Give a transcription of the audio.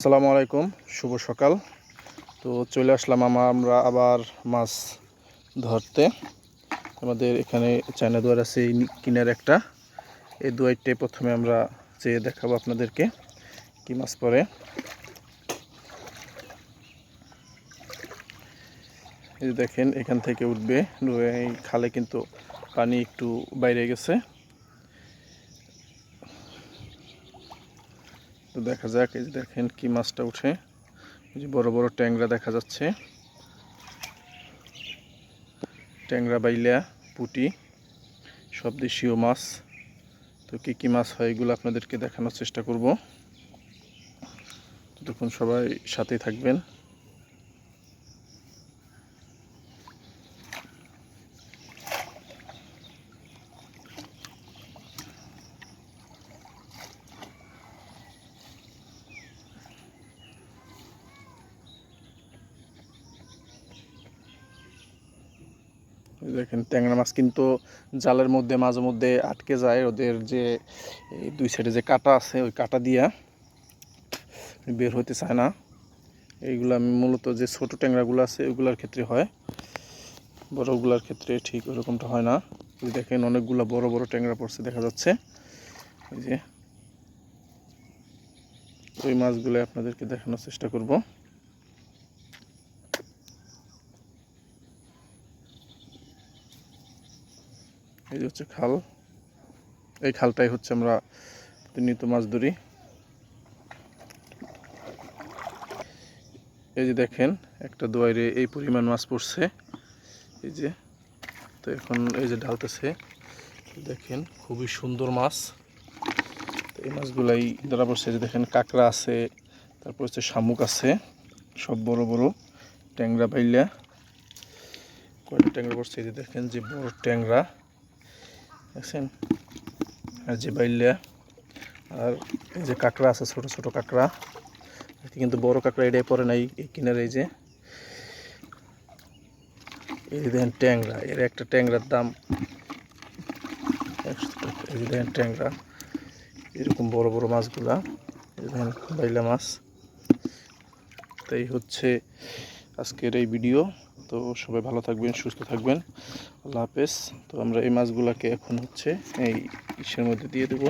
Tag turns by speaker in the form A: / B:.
A: আসসালামু আলাইকুম, শুভ সকাল। তো চলে আসলাম আমা- আমরা আবার মাছ ধরতে। আমাদের এখানে চায়না দুয়ার আছে, এই কিনার একটা। এই দুয়ারটাই প্রথমে আমরা চেয়ে দেখাবো আপনাদেরকে কি মাছ পরে দেখেন, এখান থেকে উঠবে খালে কিন্তু পানি একটু বাইরে গেছে। তো দেখা যাক, এই যে দেখেন কি মাছটা উঠে। এই যে বড় বড় ট্যাংরা দেখা যাচ্ছে। ট্যাংরা, বাইলা, পুটি, সব দেশীয় মাছ। তো কী কী মাছ হয় এগুলো আপনাদেরকে দেখানোর চেষ্টা করব। ততক্ষণ সবাই সাথেই থাকবেন। দেখেন, ট্যাংরা মাছ কিন্তু জালের মধ্যে, মাঝে মধ্যে আটকে যায়। ওদের যে দুই সাইডে যে কাটা আছে, ওই কাটা দিয়া বের হতে চায় না। এইগুলো আমি মূলত যে ছোট ট্যাংরাগুলো আছে, ওগুলার ক্ষেত্রে হয়। বড়গুলার ক্ষেত্রে ঠিক ওরকমটা হয় না। দেখেন, অনেকগুলো বড় বড় ট্যাংরা পড়ছে, দেখা যাচ্ছে। এই যে ওই মাছগুলো আপনাদেরকে দেখানোর চেষ্টা করব। এই যে হচ্ছে খাল। এই খালটাই হচ্ছে আমরা প্রতিনিয়ত মাছ ধরি। এই যে দেখেন, একটা দোয়ারে এই পরিমাণ মাছ পড়ছে। এই যে, তো এখন এই যে ঢালতেছে দেখেন খুবই সুন্দর মাছ। তো এই মাছগুলাই ধরা পড়ছে যে দেখেন কাঁকড়া আছে, তারপর হচ্ছে শামুক আছে, সব বড় বড় ট্যাংরা পাইলা কয়টা ট্যাংরা পড়ছে? এই যে দেখেন যে বড় ট্যাংরা। দেখছেন? আর যে বাইলিয়া, আর এই যে কাঁকড়া আছে, ছোট ছোট কাঁকড়া কিন্তু বড় কাঁকড়া, এটাই পরে নাই এই কিনারে এই যে। এই দেখেন ট্যাংরা, এর একটা ট্যাংরার দাম। এই দেখেন ট্যাংরা, এরকম বড় বড় মাছগুলা, এই দেখেন বাইলা মাছ। তাই হচ্ছে আজকের এই ভিডিও। তো সবাই ভালো থাকবেন, সুস্থ থাকবেন। আল্লাহ হাফেজ। তো আমরা এই মাছগুলোকে এখন হচ্ছে এই ইসের মধ্যে দিয়ে দেবো।